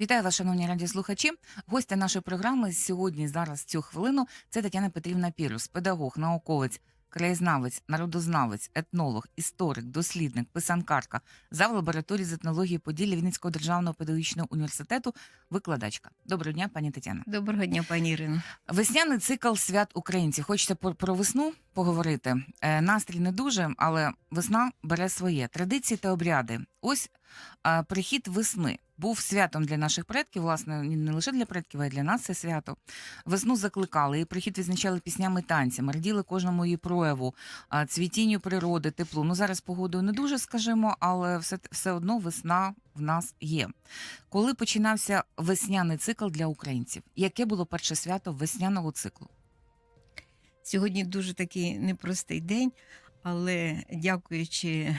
Вітаю вас, шановні радіослухачі. Гостя нашої програми сьогодні, зараз цю хвилину, це Тетяна Петрівна Пірус, педагог, науковець, краєзнавець, народознавець, етнолог, історик, дослідник, писанкарка, зав лабораторії з етнології Поділля Вінницького державного педагогічного університету, викладачка. Доброго дня, пані Тетяна. Доброго дня, пані Ірино. Весняний цикл свят українців. Хочеться про, про весну поговорити. Е, настрій не дуже, але весна бере своє традиції та обряди. Ось прихід весни був святом для наших предків. Власне, не лише для предків, а й для нас це свято. Весну закликали, і прихід відзначали піснями танцями, раділи кожному її прояву, цвітінню природи, теплу. Ну зараз погодою не дуже скажімо, але все, все одно весна в нас є. Коли починався весняний цикл для українців? Яке було перше свято весняного циклу? Сьогодні дуже такий непростий день, але дякуючи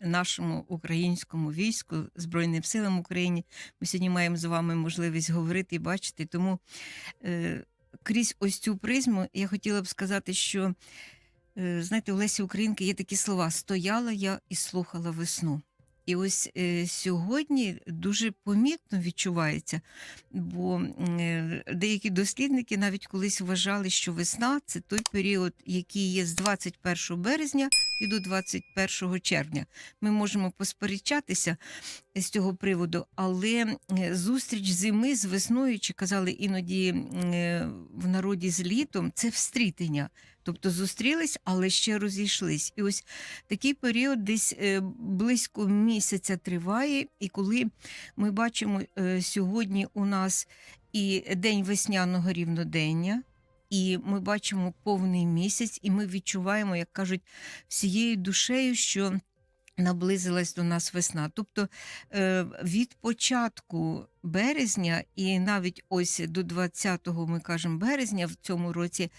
нашому українському війську, Збройним силам України, ми сьогодні маємо з вами можливість говорити і бачити. Тому е, крізь ось цю призму я хотіла б сказати, що е, знаєте, у Лесі Українки є такі слова: стояла я і слухала весну. І ось е, сьогодні дуже помітно відчувається, бо е, деякі дослідники навіть колись вважали, що весна це той період, який є з 21 березня і до 21 червня. Ми можемо посперечатися з цього приводу, але е, зустріч зими з весною, чи казали іноді е, в народі з літом, це встрітення. Тобто зустрілись, але ще розійшлись. І ось такий період десь е, близько місяця триває. І коли ми бачимо сьогодні у нас і день весняного рівнодення, і ми бачимо повний місяць, і ми відчуваємо, як кажуть, всією душею, що наблизилась до нас весна. Тобто е, від початку березня, і навіть ось до 20-го, ми кажемо, березня в цьому році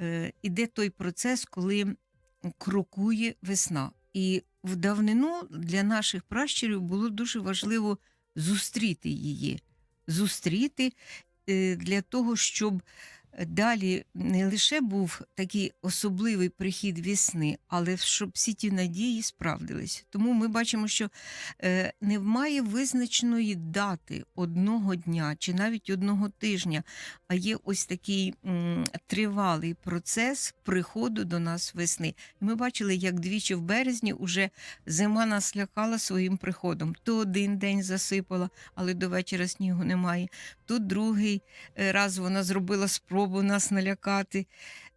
е, іде той процес, коли крокує весна. І в давнину для наших пращурів було дуже важливо зустріти її, зустріти е, для того, щоб далі не лише був такий особливий прихід весни, але щоб всі ті надії справдились. Тому ми бачимо, що е, немає визначеної дати одного дня чи навіть одного тижня, а є ось такий тривалий процес приходу до нас весни. І ми бачили, як двічі в березні уже зима нас лякала своїм приходом. То один день засипала, але до вечора снігу немає. То другий е, раз вона зробила спробу нас налякати,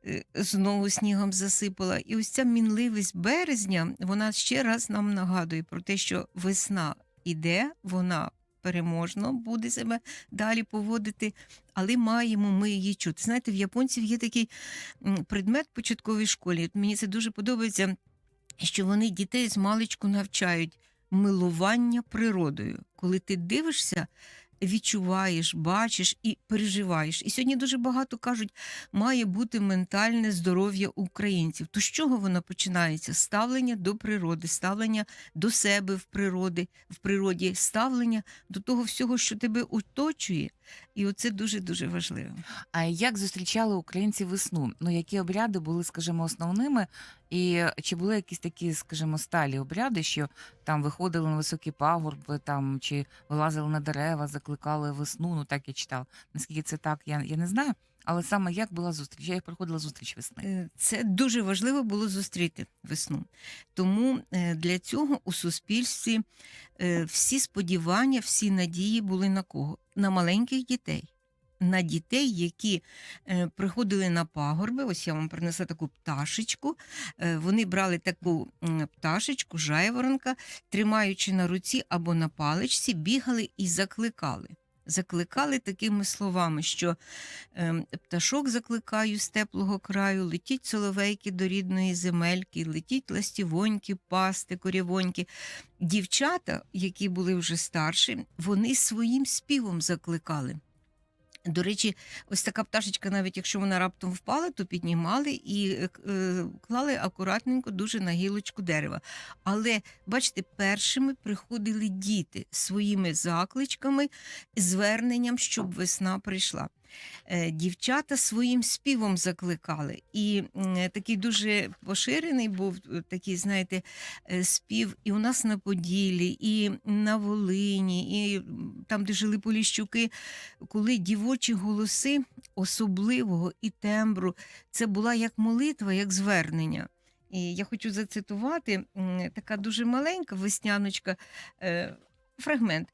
е, знову снігом засипала. І ось ця мінливість березня, вона ще раз нам нагадує про те, що весна іде, вона переможно буде себе далі поводити, але маємо ми її чути. Знаєте, в японців є такий предмет в початковій школі. Мені це дуже подобається, що вони дітей з маличку навчають милування природою. Коли ти дивишся, відчуваєш, бачиш і переживаєш. І сьогодні дуже багато кажуть, має бути ментальне здоров'я українців. То з чого воно починається? Ставлення до природи, ставлення до себе в природі, в природі, ставлення до того всього, що тебе оточує. І оце дуже дуже важливо. А як зустрічали українці весну? Ну які обряди були, скажімо, основними? І чи були якісь такі, скажімо, сталі обряди, що там виходили на високі пагорби, там чи вилазили на дерева, закликали весну? Ну так я читала. Наскільки це так, я, я не знаю. Але саме як була зустріч? Як проходила зустріч весни? Е, Це дуже важливо було зустріти весну. Тому е, для цього у суспільстві е, всі сподівання, всі надії були на кого? На маленьких дітей. На дітей, які приходили на пагорби, ось я вам принесла таку пташечку. Вони брали таку пташечку, жайворонка, тримаючи на руці або на паличці, бігали і закликали. Закликали такими словами, що Ем, Пташок закликаю з теплого краю, летіть соловейки до рідної земельки, летіть ластівоньки, пасти, корівоньки. Дівчата, які були вже старші, вони своїм співом закликали. До речі, ось така пташечка, навіть якщо вона раптом впала, то піднімали і е, е, клали акуратненько дуже на гілочку дерева. Але бачите, першими приходили діти своїми закличками, зверненням, щоб весна прийшла. Е, Дівчата своїм співом закликали. І такий дуже поширений був е, такий, знаєте, е, спів і у нас на Поділлі, і на Волині, і там, де жили Поліщуки, коли дівочі голоси особливого і тембру, це була як молитва, як звернення. І я хочу зацитувати така дуже маленька весняночка, фрагмент.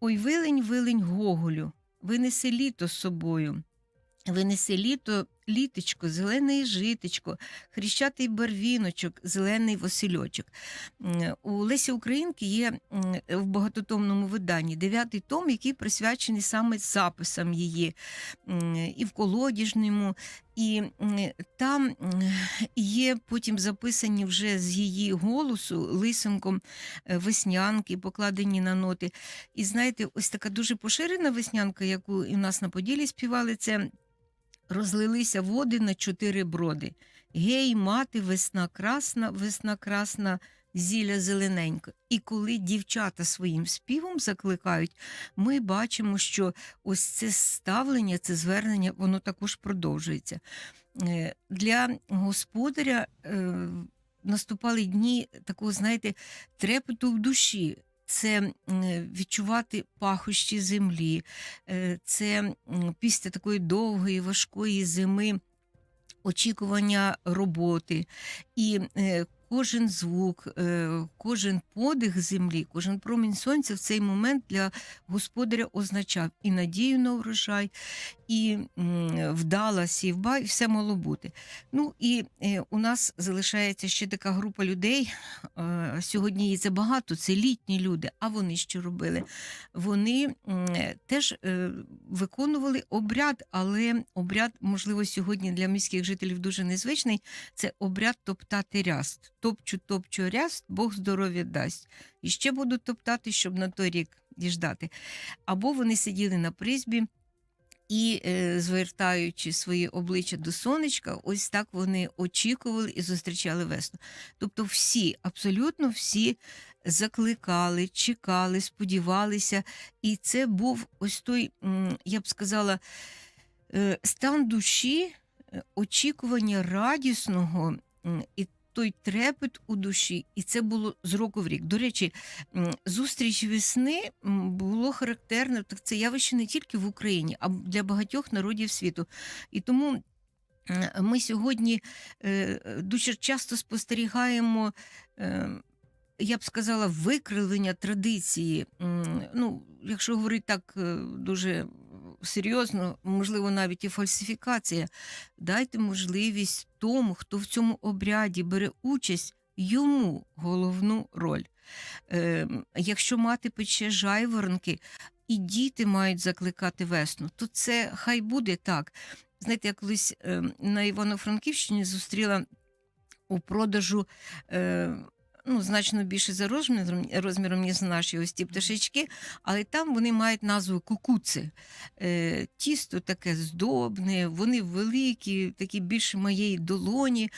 Ой, вилень, вилень Гоголю, винеси літо з собою. Винеси літо, літочко, зелене житечко, хрещатий барвіночок, зелений Васильочок. У Лесі Українки є в багатотомному виданні дев'ятий том, який присвячений саме записам її і в колодіжному, і там є потім записані вже з її голосу лисенком е, веснянки, покладені на ноти. І знаєте, ось така дуже поширена веснянка, яку і в нас на Поділі співали, це розлилися води на чотири броди. Гей, мати, весна красна, весна красна, зілля зелененька. І коли дівчата своїм співом закликають, ми бачимо, що ось це ставлення, це звернення, воно також продовжується. Е, Для господаря е, наступали дні такого, знаєте, трепету в душі. Це відчувати пахощі землі, е, це після такої довгої, важкої зими очікування роботи. І е, кожен звук, е, кожен подих землі, кожен промінь сонця в цей момент для господаря означав і надію на урожай, і вдала сівба, і все мало бути. Ну і е, у нас залишається ще така група людей. е, Сьогодні її це багато, це літні люди. А вони що робили? Вони теж виконували обряд, але обряд, можливо, сьогодні для міських жителів дуже незвичний. Це обряд топтати ряст. Топчу, топчу ряст, Бог здоров'я дасть. І ще буду топтати, щоб на той рік діждати. Або вони сиділи на призбі. І, е, звертаючи свої обличчя до сонечка, ось так вони очікували і зустрічали весну. Тобто, всі, абсолютно всі закликали, чекали, сподівалися. І це був ось той, я б сказала, е, стан душі, е, очікування радісного і той трепет у душі, і це було з року в рік. До речі, зустріч весни було характерне, так це явище не тільки в Україні, а для багатьох народів світу. І тому ми сьогодні е, дуже часто спостерігаємо. е, Я б сказала, викривлення традиції. Ну, якщо говорити так е, дуже серйозно, можливо, навіть і фальсифікація. Дайте можливість тому, хто в цьому обряді бере участь, йому головну роль. Е, якщо мати пече жайворонки, і діти мають закликати весну, то це хай буде так. Знаєте, я колись е, на Івано-Франківщині зустріла у продажу. Е, Ну, значно більше за розміром, розміром ніж наші ось ті пташечки, але там вони мають назву кукуци. Е, тісто таке здобне, вони великі, такі більше моєї долоні.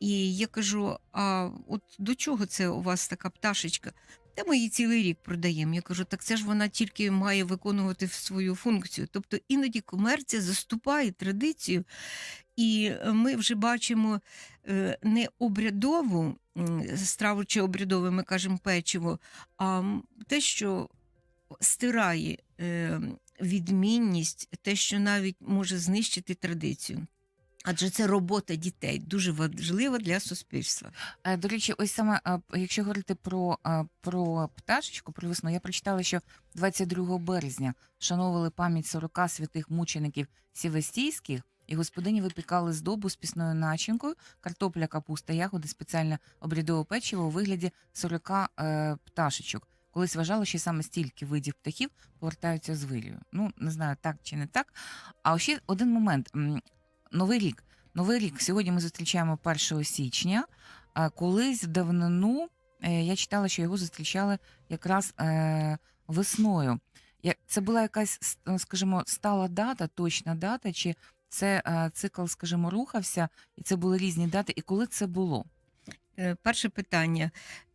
І я кажу: а от до чого це у вас така пташечка? Та ми її цілий рік продаємо. Я кажу, так це ж вона тільки має виконувати свою функцію. Тобто іноді комерція заступає традицію, і ми вже бачимо е, не обрядову страву чи обрядове, ми кажемо печиво, а те, що стирає е, відмінність, те, що навіть може знищити традицію. Адже це робота дітей дуже важлива для суспільства. Е, До речі, ось саме якщо говорити про, про пташечку, про весну, я прочитала, що 22 березня шановували пам'ять 40 святих мучеників сівестійських, і господині випікали здобу з пісною начинкою, картопля, капуста, ягоди, спеціальне обрядове печиво у вигляді 40 е, пташечок. Колись вважали, що саме стільки видів птахів повертаються з вирію. Ну, не знаю, так чи не так. А ще один момент. Новий рік. Новий рік. Сьогодні ми зустрічаємо 1 січня. Колись давнину е, я читала, що його зустрічали якраз е, весною. Це була якась, е, скажімо, стала дата, точна дата, чи це е, цикл, скажімо, рухався, і це були різні дати. І коли це було? Е, Перше питання.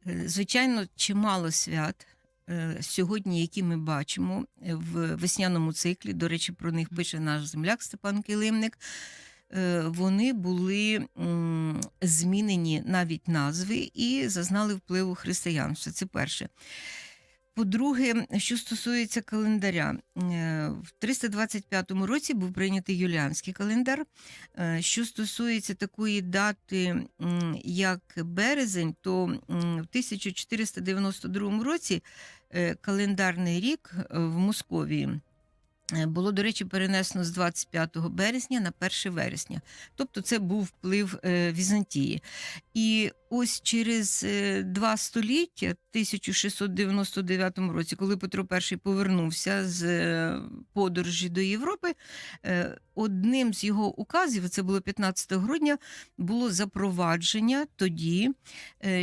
Е, Звичайно, чимало свят е, сьогодні, які ми бачимо в весняному циклі, до речі, про них пише наш земляк Степан Килимник. е, Вони були м, змінені навіть назви і зазнали впливу християнства. Це перше. По-друге, що стосується календаря, е, в 325 році був прийнятий юліанський календар. Е, Що стосується такої дати, як березень, то в 1492 році е, календарний рік в Московії було, до речі, перенесено з 25 березня на 1 вересня. Тобто це був вплив Візантії. І ось через е, два століття, в 1699 році, коли Петро І повернувся з е, подорожі до Європи, е, одним з його указів, це було 15 грудня, було запровадження тоді.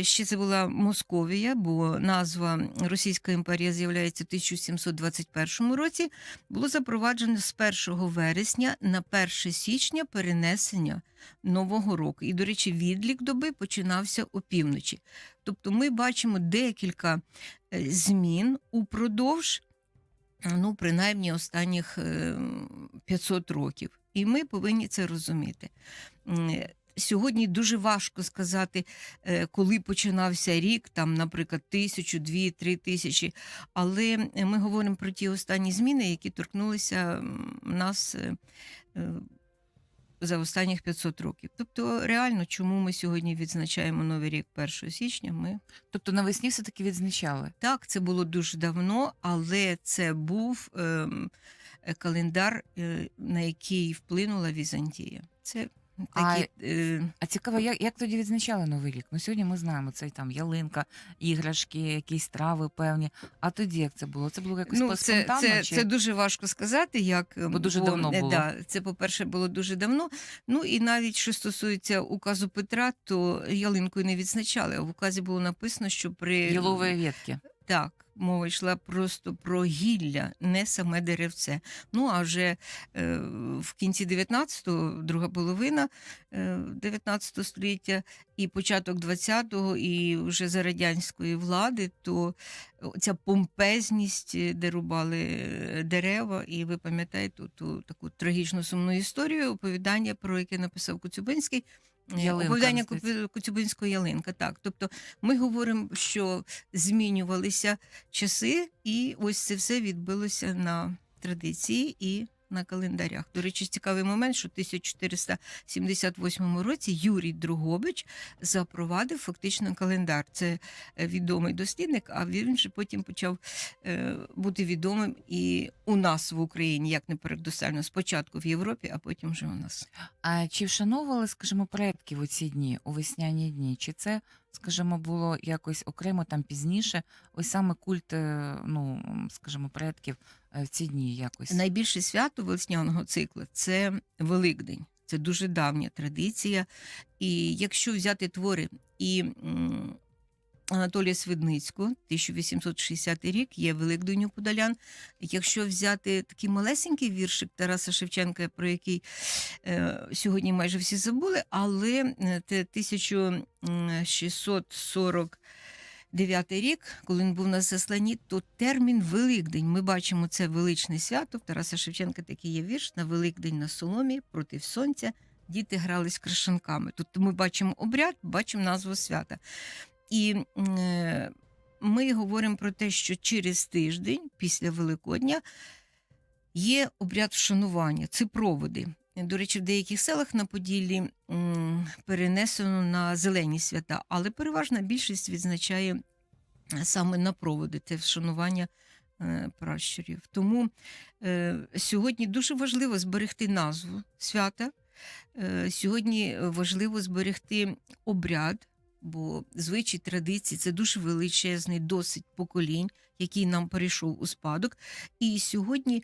Ще це була Московія, бо назва Російська імперія з'являється в 1721 році. Було запроваджено з 1 вересня на 1 січня перенесення нового року. І, до речі, відлік доби починався опівночі. Тобто ми бачимо декілька е, змін упродовж, ну, принаймні, останніх е, 500 років. І ми повинні це розуміти. Е, Сьогодні дуже важко сказати, е, коли починався рік, там, наприклад, тисячу, дві, три тисячі. Але ми говоримо про ті останні зміни, які торкнулися нас е, е, за останніх 500 років. Тобто, реально, чому ми сьогодні відзначаємо новий рік 1 січня? Ми Тобто навесні все-таки відзначали. так, це було дуже давно, але це був ем, е, календар, е, на який вплинула Візантія. Це такі. е, А цікаво, як, як тоді відзначали Новий рік? Ну сьогодні ми знаємо, це там ялинка, іграшки, якісь трави певні. А тоді як це було? Це було якось Ну, це, спонтанно? це, чи... це дуже важко сказати, як Бо дуже давно е, було. Да, це, по-перше, було дуже давно. Ну і навіть що стосується указу Петра, то ялинкою не відзначали. А в указі було написано, що при Ялової ветки. Так, мова йшла просто про гілля, не саме деревце. Ну а вже е, в кінці 19-го, друга половина е, 19 століття і початок 20-го, і вже за радянської влади, то ця помпезність, е, де рубали е, дерева, і ви пам'ятаєте ту, таку трагічну сумну історію, оповідання, про яке написав Коцюбинський. Е, Ялинка, Оповідання. Копи- Коцюбинського ялинка. Так, тобто ми говоримо, що змінювалися часи, і ось це все відбилося на традиції і на календарях. До речі, цікавий момент, що в 1478 році Юрій Другобич запровадив фактично календар. Це е, відомий дослідник, а він же потім почав е, бути відомим і у нас в Україні, як не парадоксально, спочатку в Європі, а потім вже у нас. А чи вшановували, скажімо, предків у ці дні, у весняні дні? Чи це, скажімо, було якось окремо там пізніше? Ось саме культ, е, ну скажімо, предків в ці дні якось. Найбільше свято весняного циклу це Великдень. Це дуже давня традиція. І якщо взяти твори і Анатолія Свидницького, 1860 рік, є Великдень у Подолян. Якщо взяти такий малесенький віршик Тараса Шевченка, про який е, сьогодні майже всі забули, але е, це 1640 Дев'ятий рік, коли він був на засланні, то термін Великдень. Ми бачимо це величне свято. В Тараса Шевченка такий є вірш на Великдень на соломі проти сонця. Діти грались крашанками. Тут ми бачимо обряд, бачимо назву свята. І е, ми говоримо про те, що через тиждень після Великодня є обряд вшанування, це проводи. До речі, в деяких селах на Поділлі перенесено на зелені свята, але переважна більшість відзначає е, саме на проводи, це вшанування е, пращурів. Тому е, сьогодні дуже важливо зберегти назву свята. Сьогодні важливо зберегти обряд, бо звичай традиції це дуже величезний досить поколінь, який нам перейшов у спадок. І сьогодні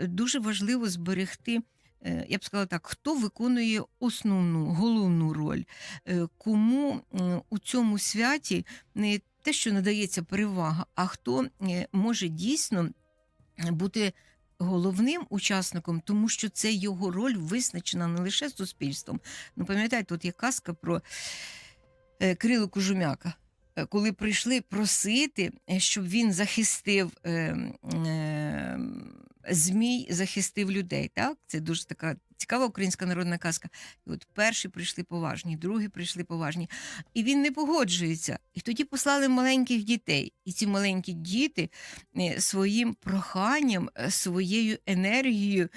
дуже важливо зберегти. Е, Я б сказала так, хто виконує основну головну роль, Е, кому у цьому святі не те, що надається перевага, а хто е, може дійсно бути головним учасником, тому що це його роль визначена не лише суспільством. Ну, пам'ятаєте, тут є казка про е, Кирило Кожумяка. е, коли прийшли просити, е, щоб він захистив е, е, змій, захистив людей. Так? Це дуже така цікава українська народна казка. І от перші прийшли поважні, другі прийшли поважні. І він не погоджується. І тоді послали маленьких дітей. І ці маленькі діти е, своїм проханням, е, своєю енергією,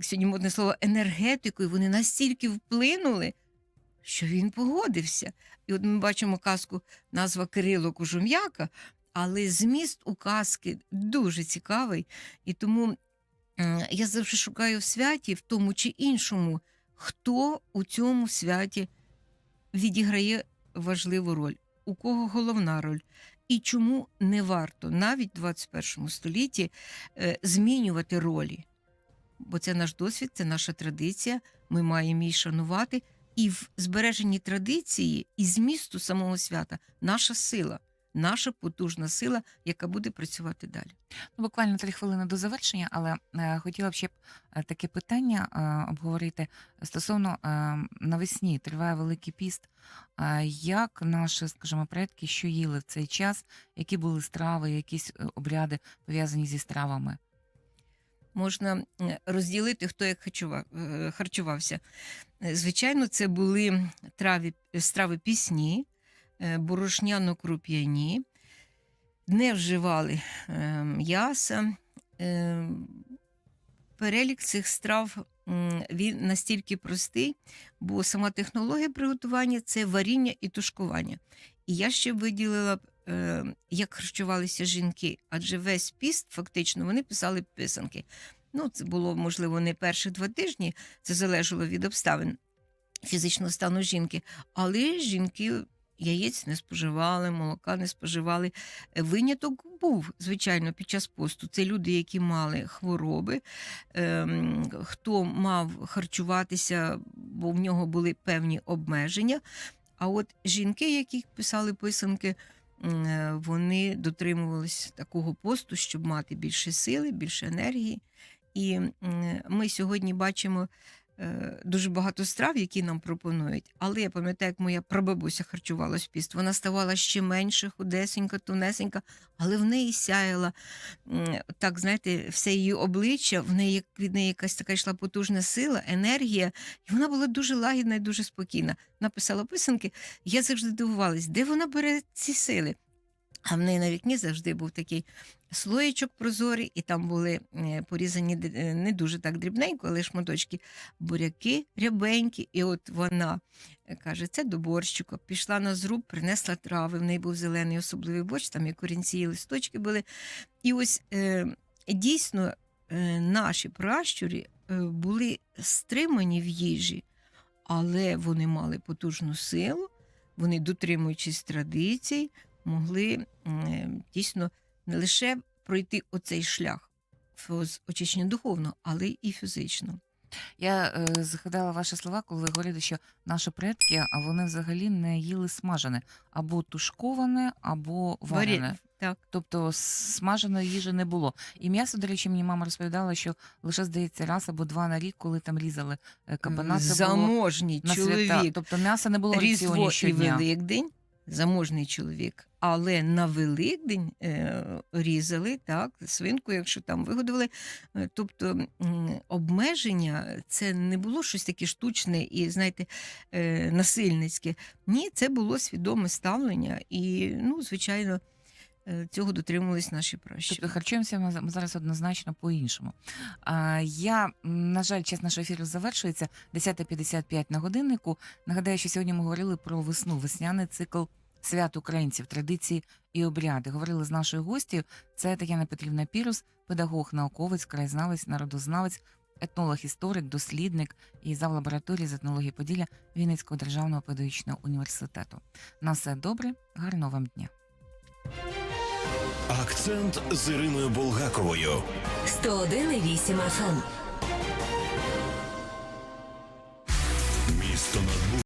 сьогодні модне слово енергетикою, вони настільки вплинули, що він погодився. І от ми бачимо казку, назва Кирило Кужум'яка, але зміст у казки дуже цікавий. І тому я завжди шукаю в святі, в тому чи іншому, хто у цьому святі відіграє важливу роль, у кого головна роль. І чому не варто навіть в 21 столітті е, змінювати ролі? Бо це наш досвід, це наша традиція. Ми маємо її шанувати. І в збереженні традиції і змісту самого свята наша сила, наша потужна сила, яка буде працювати далі. Ну, буквально три хвилини до завершення, але е, хотіла б ще б е, таке питання е, обговорити стосовно е, навесні триває Великий піст. Е, як наші, скажімо, предки, що їли в цей час, які були страви, якісь е, обряди пов'язані зі стравами? Можна е, розділити, хто як харчува- харчувався. Звичайно, це були траві, страви пісні, борошняно-круп'яні, не вживали е, м'яса. Е, Перелік цих страв він настільки простий, бо сама технологія приготування це варіння і тушкування. І я ще виділила е, як харчувалися жінки, адже весь піст, фактично, вони писали писанки. Ну, це було, можливо, не перші два тижні, це залежало від обставин фізичного стану жінки. Але жінки яєць не споживали, молока не споживали. Е, Виняток був, звичайно, під час посту. Це люди, які мали хвороби, ем, хто мав харчуватися, бо в нього були певні обмеження. А от жінки, які писали писанки, е, вони дотримувалися такого посту, щоб мати більше сили, більше енергії. І ми сьогодні бачимо е, дуже багато страв, які нам пропонують. Але я пам'ятаю, як моя прабабуся харчувалась в піст. Вона ставала ще менше, худесенька, тонесенька, але в неї сяяла так, знаєте, все її обличчя, в неї як- від неї якась така йшла потужна сила, енергія, і вона була дуже лагідна і дуже спокійна. Написала писанки. Я завжди дивувалась, де вона бере ці сили. А в неї на вікні завжди був такий слоєчок прозорий, і там були е, порізані е, не дуже так дрібненько, але шматочки буряки рябенькі. І от вона е, каже: це до борщика. Пішла на зруб, принесла трави. В неї був зелений особливий борщ, там і корінці, і листочки були. І ось дійсно наші пращурі були стримані в їжі, але вони мали потужну силу, вони, дотримуючись традицій, могли дійсно не лише пройти оцей шлях очищення духовного, але і фізично. Я е, згадала ваші слова, коли ви говорили, що наші предки, а вони взагалі не їли смажене або тушковане, або варене. Варі- Так. Тобто смаженої їжі не було. І м'ясо, до речі, мені мама розповідала, що лише здається раз або два на рік, коли там різали е, кабана, на чоловік. Тобто м'яса не було в раціоні Різдво і. Великдень, заможний чоловік. Але на Великдень е, різали так, свинку, якщо там вигодували. Е, Тобто обмеження це не було щось таке штучне і, знаєте, е, насильницьке. Ні, це було свідоме ставлення, і, ну, звичайно, цього дотримувались наші пращури. Тобто харчуємося ми зараз однозначно по-іншому. А, я, на жаль, час нашого ефіру завершується 10.55 на годиннику. Нагадаю, що сьогодні ми говорили про весну, весняний цикл свят українців, традиції і обряди. Говорили з нашою гостю. Це Тетяна Петрівна Пірус, педагог, науковець, краєзнавець, народознавець, етнолог, історик, дослідник і зав лабораторії з етнології Поділля Вінницького державного педагогічного університету. На все добре, гарного вам дня. Акцент з Іриною Булгаковою. 101,8 FM. Місто над